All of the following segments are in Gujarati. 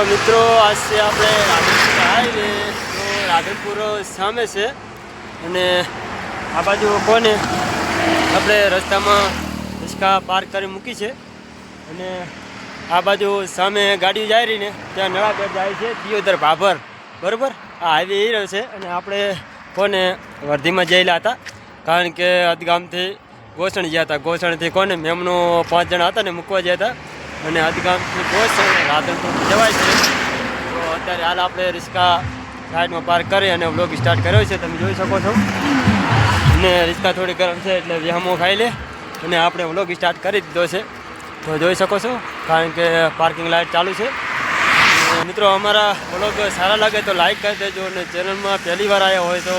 મિત્રો, આજ છે આપણે રાધનપુર આવીને તો રાધનપુર સામે છે. અને આ બાજુ કોને? આપણે રસ્તામાં રિસ્કા પાર્ક કરી મૂકી છે. અને આ બાજુ સામે ગાડીઓ જાય રહીને ત્યાં નળાબેર જાય છે, દિયોદર ભાભર. બરોબર? આ હાઈવે એ રહ્યો છે. અને આપણે કોને? વર્ધીમાં જયેલા હતા. કારણ કે અદગામથી ગોસણ ગયા હતા. ગોસણથી કોને? મેમનો પાંચ જણા હતા ને મૂકવા ગયા હતા. અને અદગામથી ગોસણ રાધનપુર જવાય છે. તો અત્યારે હાલ આપણે રિસ્કા સાઈડમાં પાર્ક કરી અને બ્લોગ સ્ટાર્ટ કર્યો છે, તમે જોઈ શકો છો. અને રિસ્કા થોડી ગરમ છે એટલે વ્યામો ખાઈ લે અને આપણે બ્લોગ સ્ટાર્ટ કરી દીધો છે. તો જોઈ શકો છો, કારણ કે પાર્કિંગ લાઇટ ચાલુ છે. અને મિત્રો, અમારા બ્લોગ સારા લાગે તો લાઇક કરી દેજો અને ચેનલમાં પહેલી વાર આવ્યા હોય તો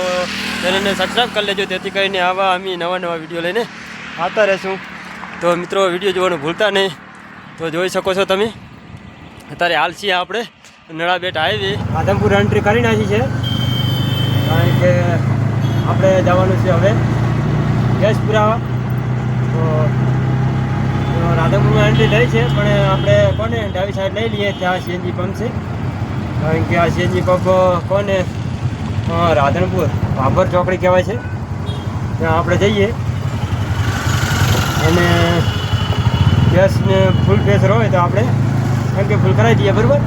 ચેનલને સબસ્ક્રાઈબ કરી લેજો તેથી કરીને આવા અમે નવા નવા વીડિયો લઈને આવતા રહેશું. તો મિત્રો વીડિયો જોવાનું ભૂલતા નહીં. તો જોઈ શકો છો તમે. અત્યારે હાલ છીએ આપણે. નળાબેટ આવી આધમપુર એન્ટ્રી કરી નાખી છે. કારણ કે આપણે જવાનું છે હવે. ગેસ પુરાવા તો રાધમપુરમાં એન્ટ્રી થઈ છે, પણ આપણે કોને? ડાબી સાઈડ લઈ લઈએ ત્યાં સીએનજી પંપ છે. કારણ કે આ સીએનજી પંપ કોને? રાધનપુર. ભાભર ચોકડી કહેવાય છે. ત્યાં આપણે જઈએ. અને ગેસને ફૂલ પ્રેશર હોય તો આપણે. ટંકી ફૂલ કરાવી દઈએ બરાબર?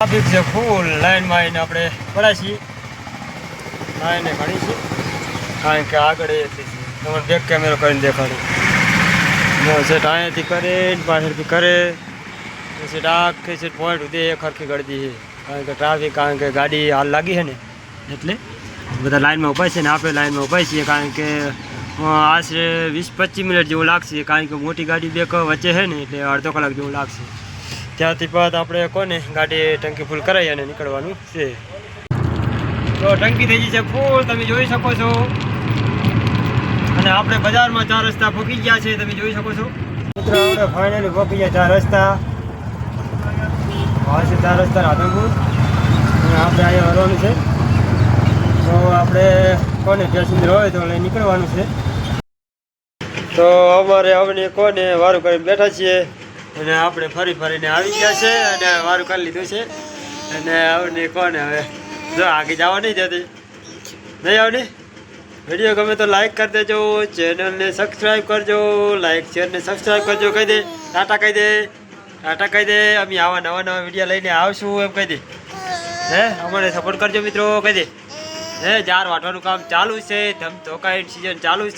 ટ્રાફિક છે ફૂલ લાઈનમાં આવીને આપણે પડાય છીએ. લાઈને ઘણી છીએ. કારણ કે આગળ એ થઈ છે. તમને બેક કેમેરો કરીને દેખાડું. સેટ અહીંયાથી કરે પાછળથી કરે. સેટ આખી સેટ પોઈન્ટ સુધી એક હરખી ગળતી છે કારણ કે ટ્રાફિક કારણ કે ગાડી હાલ લાગી છે ને. એટલે બધા લાઈનમાં ઊભા છે ને આપણે લાઈનમાં ઊભા છીએ કારણ કે આશરે વીસ પચીસ મિનિટ જેવું લાગશે, કારણ કે મોટી ગાડી બે વચ્ચે છે ને, એટલે અડધો કલાક જેવું લાગશે. ત્યાંથી બાદ આપણે કોને, ગાડી ટંકી ફૂલ કરાવી અને નીકળવાનું છે. તો ટંકી થઈ ગઈ છે ફૂલ તમે જોઈ શકો છો. અને આપણે બજારમાં ચાર રસ્તા ફૂકી ગયા છે, તમે જોઈ શકો છો. મિત્રો, આપણે ફાઇનલી ભૂકી ગયા ચાર રસ્તા. હા, છે ચાર રસ્તા રાધનપુર અને આપણે અહીંયા હરવાનું છે. તો આપણે કોને પેસેન્જર હોય તો નીકળવાનું છે. તો અમારે અમને કોને વારું કરીને બેઠા છીએ અને આપણે ફરી ફરીને આવી ગયા છે અને વારું કરી લીધું છે અને અમને કોને હવે જો આગળ જવા નહીં જતી નહીં આવની વીડિયો ગમે તો લાઈક કરી દેજો ચેનલને સબસ્ક્રાઈબ કરજો લાઈક શેર સબસ્ક્રાઈબ કરજો, કહી દે. ટાટા કહી દે, ટાટા કહી દે. અમે આવા નવા નવા વીડિયો લઈને આવશું એમ કહી દે. હે, અમને સપોર્ટ કરજો મિત્રો, કહી દે. હે, જાર વાટવાનું કામ ચાલુ છે ધમ ધોકાઈ સિઝન ચાલુ છે.